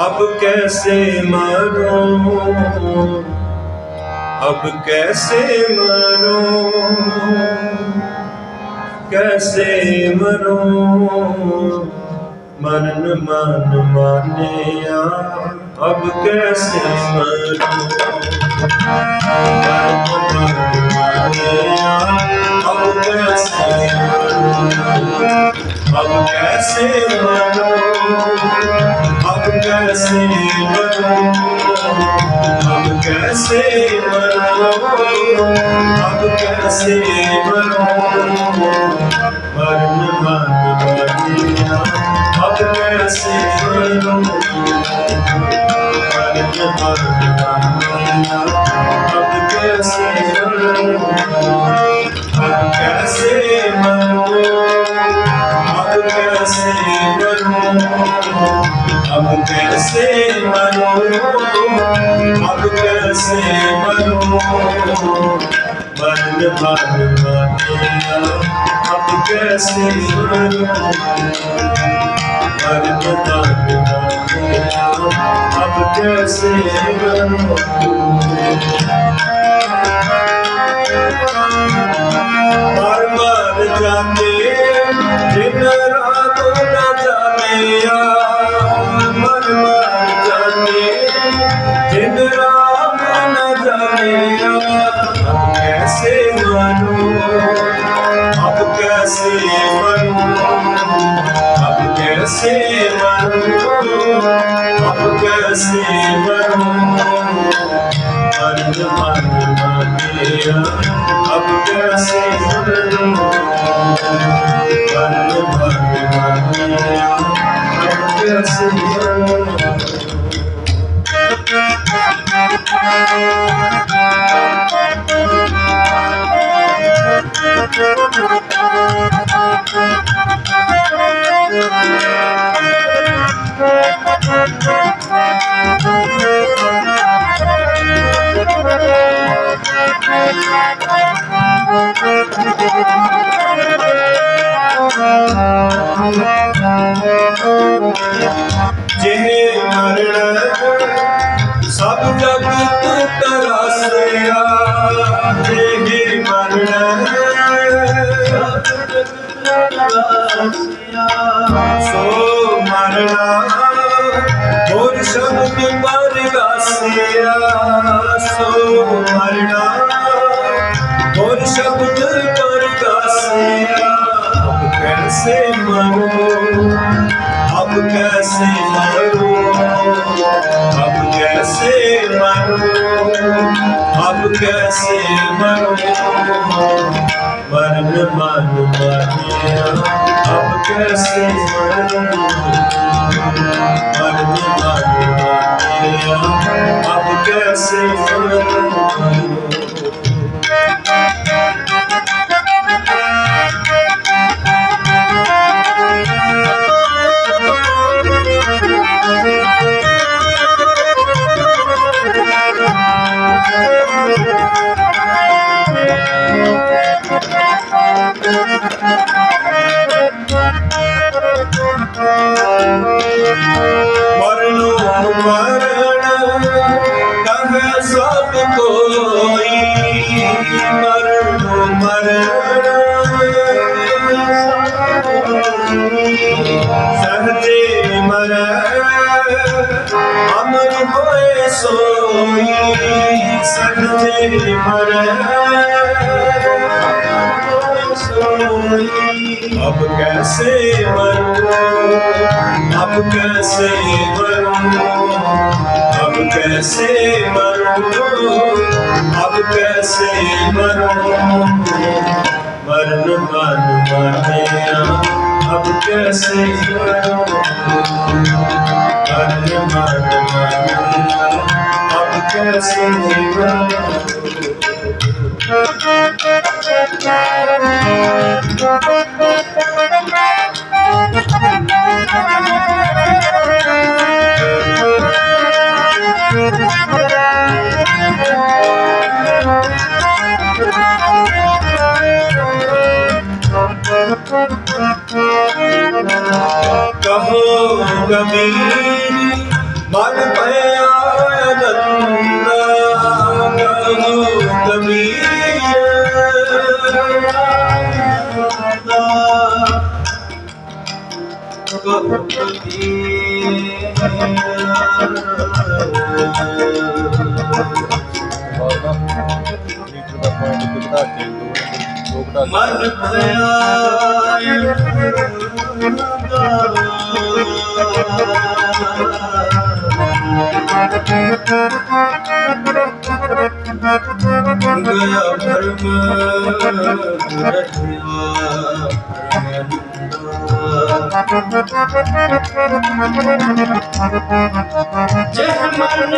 अब कैसे मरूं अब कैसे मरूं कैसे मरूं मरण मन मानिया अब कैसे मरूं मरण मन मानिया अब कैसे मरूं अब कैसे मरूं अब कैसे मरूं अब कैसे मरूं अब कैसे मरूं मरण मन मानिया अब कैसे मरूं मरण मन अब कैसे मरूं अब कैसे मरूं मरण मर मानिया अब कैसे मरूं मरण मर मानिया अब कैसे मरूं ਵਸੇ ਕਰਮ ਅਰਧ ਮਨ ਮੇਰਾ ਆਪਣਾ ਸੇ ਫੁਰਨ ਅਰਧ ਮਨ ਮੇਰਾ ਆਪਣਾ ਸੇ ਫੁਰਨ ਜਿਹੇ ਮਰਣਾ ਸਭ ਜਗ ਤੂੰ ਜਿਹੇ ਮਰਨ ਸੋ ਮਰਣਾ ਹੋਰ ਸ਼ਬਦ ਪਰ ਗਾਸਿਆ। ਸੋ ਮਰਣਾ ਹੋਰ ਸ਼ਬਦ कैसे मरो अब कैसे मरो अब कैसे मरो अब कैसे मरो मरण मन मरिया अब कैसे मरो मरण मन मरिया ਸੋਈ ਸੱਚੇ ਮਰ ਸੋਈ ਅਬ ਕੈਸੇ ਮਰੂੰ ਅਬ ਕੈਸੇ ਮਰੂੰ ਅਬ ਕੈਸੇ ਮਰੂੰ ਅਬ ਕੈਸੇ ਮਰੂੰ ਮਰਨ ਮਨ ਮਰਿਆ ਅਬ ਕੈਸੇ ਮਰੂੰ ਮਰਨ ਮਨ ਮਰਿਆ कहो कभी मन पर ਲੀਟਰ ਦਾ ਪੁਆਇੰਟ ਤੇ ਵਧਾ ਕੇ ਦੋ ਦੋ ਘਟਾ ਮਨ ਪਿਆ ਗਿਆ ਭਰਮ ਜਹ ਮਨ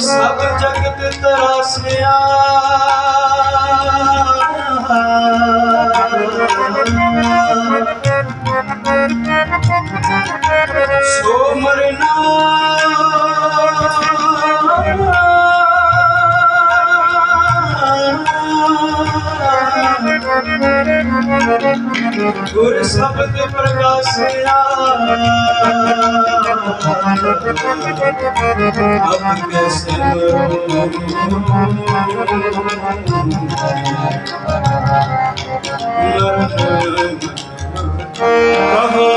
ਸਭ ਜਗਤ ਤਰਾਸਿਆ ਗੁਰ ਸ਼ਬਦ ਪ੍ਰਗਾਸਿਆ ਅਬ ਕੈਸੇ ਕਹੋ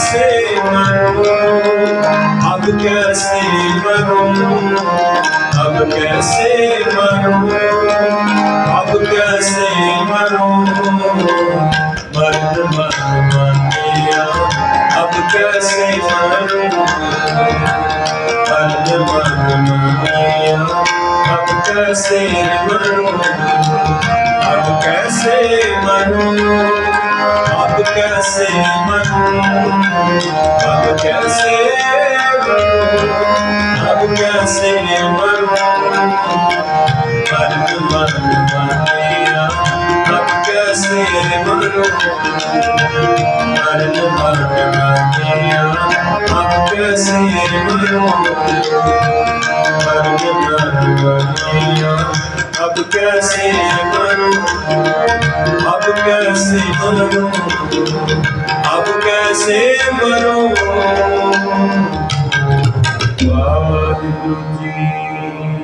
कैसे मरूं अब कैसे मरूं अब कैसे मरूं अब कैसे मरूं मर्द मर मनिया अब कैसे मरूं मर्द मर मनिया अब कैसे मरूं अब कैसे मरूं कैसे मन अब कैसे मरूं अब कैसे मरूं मर्द मन मानिया अब कैसे मरूं मर्द मन मानिया अब कैसे मरूं मर्द मन मानिया अब कैसे मरूं अब कैसे ਐਸੇ ਬਰੋ ਵਾਹਿਗੁਰੂ ਜੀ